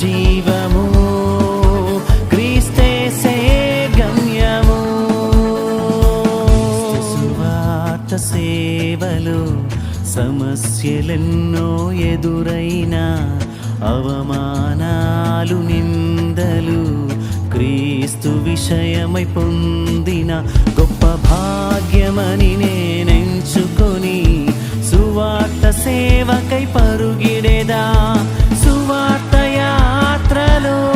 జీవము క్రీస్తేసే గమ్యము. సువార్త సేవలు సమస్యలెన్నో ఎదురైనా అవమానాలు నిందలు క్రీస్తు విషయమై పొందిన గొప్ప భాగ్యమని నేనెంచుకొని సువార్త సేవకై పరుగిడేదా? hello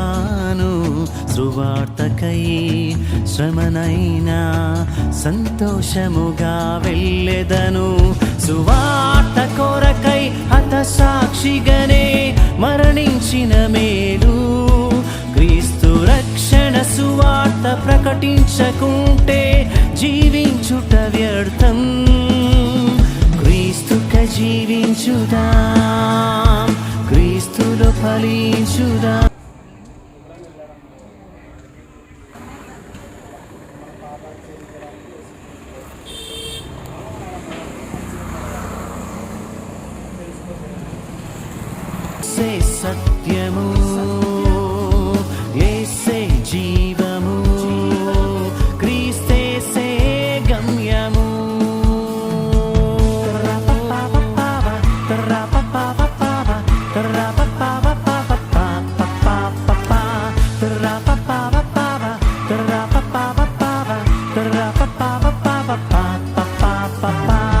సువార్తకై శ్రమనైనా సంతోషముగా వెళ్ళెదను. సువార్త కొరకై హత సాక్షిగనే మరణించిన మేలు. సే సత్యము ఏసే జీవము క్రీస్తేసే గమ్యము. సువార్తను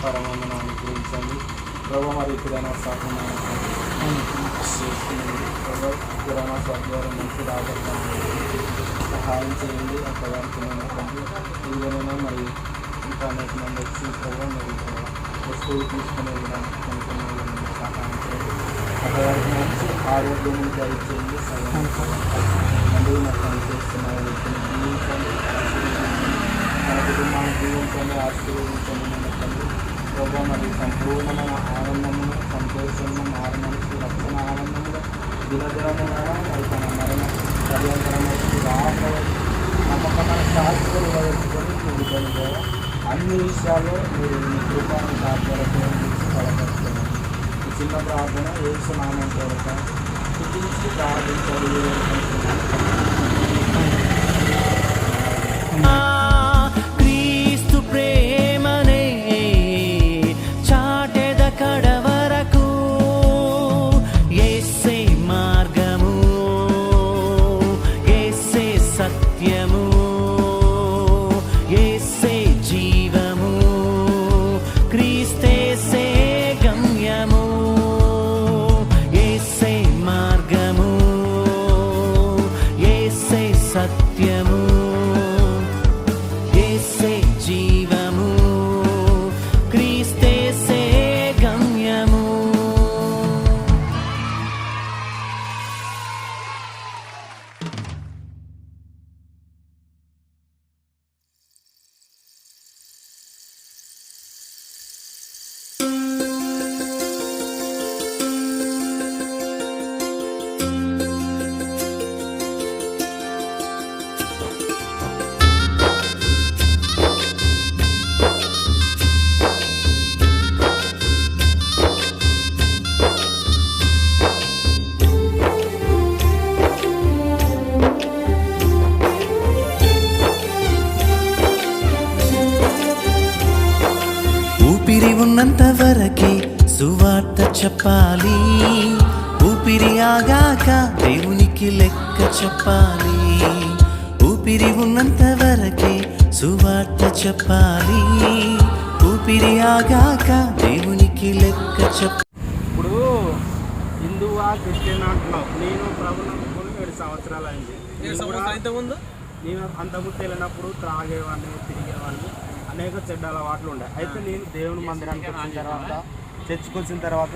క్రమము అనుగ్రహించండి ప్రభు మరి ఎప్పుడైనా సహాయం కిరాణా షాప్ ద్వారా మంచి రాబోతాను సహాయం చేయండి. అక్కడానికి నేను ఇదిగోనైనా మరి ఇంకా అనేక మంది వచ్చి ప్రభు మరి వస్తువులు తీసుకునే విధానం కొనుక్కునే సహాయం చేయండి. అక్కడానికి మంచి ఆరోగ్యం దయచేయండి. సహాయం మందులు మొత్తం చేస్తున్న వ్యక్తిని జీవించండి మన కుటుంబాన్ని జీవించండి ఆశీర్వదించండి మన ప్రభావ మరి సంపూర్ణమైన ఆనందమును సంతోషము మారణము రక్షణ ఆనందముగా దినదినమైన మరి తన మరణ పర్యంతరమైన రాక నమ్మకమైన సాక్షులు నిలబెట్టుకొని మీరు ద్వారా అన్ని విషయాల్లో మీరు మీ కృపాన్ని కాపాడుతూ బలపరుస్తున్నాను ఈ చిన్న ప్రార్థన ఏసు నామం కొరక స్థుతించి ప్రార్థించాలి. ఉన్నంత వరకే సువార్త చెప్పాలి. ఊపిరి ఆగాక దేవునికి లెక్క చెప్పాలి. ఊపిరి ఉన్నంత వరకే సువార్త చెప్పాలి. ఊపిరి ఆగాక దేవునికి లెక్క చెప్ప ఇప్పుడు హిందువా క్రిస్టియన్ అంటున్నావు. నేను ప్రభు నమ్ముకొని ఏడు సంవత్సరాలు అయింది. ఇంతకుముందు? నేను అంతకుముందు వెళ్ళినప్పుడు త్రాగేవాడిని తిరిగేవాడిని అనేక చెడ్డ అలవాట్లు ఉండే. అయితే నేను దేవుని మందిరానికి వచ్చిన తర్వాత తెచ్చుకొచ్చిన తర్వాత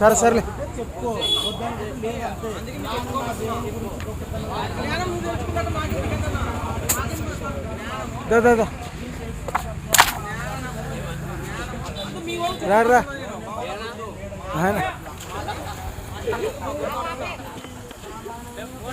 సరే సరేలే. చెప్పుకో రా రా.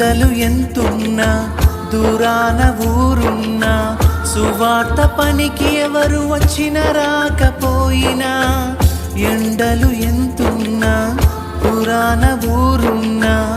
ఎండలు ఎంతున్నా దూరాన ఊరున్నా సువార్త పనికి ఎవరు వచ్చిన రాకపోయినా ఎండలు ఎంతున్నా పురాణ ఊరున్నా.